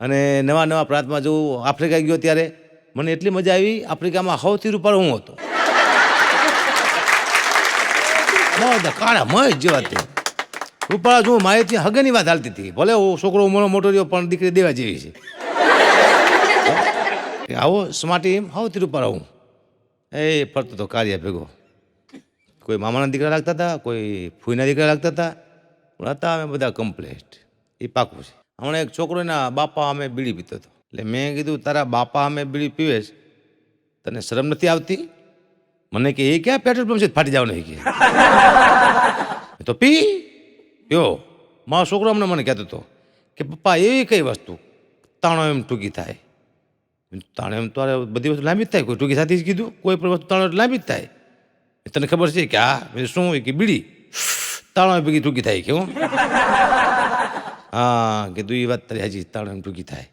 અને નવા નવા પ્રાંતમાં જો આફ્રિકા ગયો ત્યારે મને એટલી મજા આવી, આફ્રિકામાં સૌથી રૂપાળ હું હતો. કાળા મય જેવા તે. રૂપાળા જો માહિતી હગેની વાત હાલતી હતી. ભલે છોકરો મોટો મોટો રહ્યો, પણ દીકરી દેવા જેવી છે. આવો સ્માર્ટી એમ, સૌથી રૂપાળો હું. એ ફરતો તો કાર્ય ભેગો. કોઈ મામાના દીકરા લાગતા હતા, કોઈ ફૂઈના દીકરા લાગતા હતા. પણ હતા અમે બધા કમ્પ્લેટ એ પાકું છે. હમણાં એક છોકરો એના બાપા અમે બીડી પીતો હતો. એટલે મેં કીધું તારા બાપા અમે બીડી પીવેશ તને શરમ નથી આવતી? મને કે એ ક્યાં પેટ્રોલ પંપ છે? ફાટી જવાનું કે. તો પી પીઓ. મારો છોકરો અમને મને કહેતો હતો કે પપ્પા એવી કઈ વસ્તુ? તાણો એમ ટૂંકી થાય. તાણે એમ તો બધી વસ્તુ લાંબી જ થાય. કોઈ ટૂંકી થતી જ કીધું કોઈ પણ વસ્તુ તાણો લાંબી જ થાય. તને ખબર છે કે આ શું? હોય કે બીડી? તાણો ભેગી ટૂંકી થાય કે હું. હા કીધું એ વાત તારી હજી એમ ટૂંકી થાય.